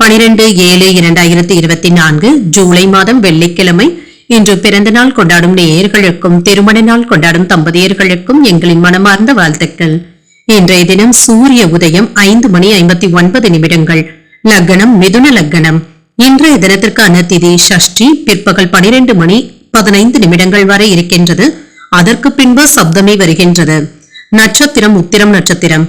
பனிரெண்டு ஏழு இரண்டாயிரத்தி இருபத்தி நான்கு ஜூலை மாதம் வெள்ளிக்கிழமை. இன்று பிறந்த நாள் கொண்டாடும் நேயர்களுக்கும் திருமண நாள் கொண்டாடும் தம்பதியர்களுக்கும் எங்களின் மனமார்ந்த வாழ்த்துக்கள். இன்றைய தினம் சூரிய உதயம் ஐந்து மணி ஐம்பத்தி ஒன்பது நிமிடங்கள். லக்னம் மிதுன லக்னம். இன்றைய தினத்திற்கான திதி ஷஷ்டி பிற்பகல் பனிரெண்டு மணி பதினைந்து நிமிடங்கள் வரை இருக்கின்றது. அதற்கு பின்பு சப்தமே வருகின்றது. நட்சத்திரம் உத்திரம் நட்சத்திரம்.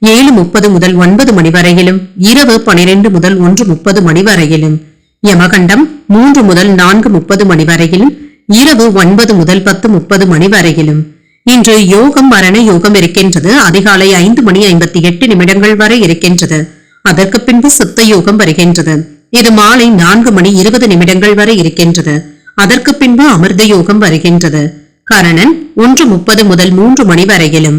ஏழு முப்பது முதல் ஒன்பது மணி வரையிலும் இரவு பனிரெண்டு முதல் ஒன்று முப்பது மணி வரையிலும் யமகண்டம் மூன்று முதல் நான்கு முப்பது மணி வரையிலும் இரவு ஒன்பது முதல் பத்து முப்பது மணி வரையிலும். இன்று யோகம் மரண யோகம் இருக்கின்றது. அதிகாலை ஐந்து மணி ஐம்பத்தி எட்டு நிமிடங்கள் வரை இருக்கின்றது. அதற்கு பின்பு சித்த யோகம் வருகின்றது. இது மாலை நான்கு மணி இருபது நிமிடங்கள் வரை இருக்கின்றது. அதற்கு பின்பு அமிர்த யோகம் வருகின்றது. கரணன் ஒன்று முப்பது முதல் மூன்று மணி வரையிலும்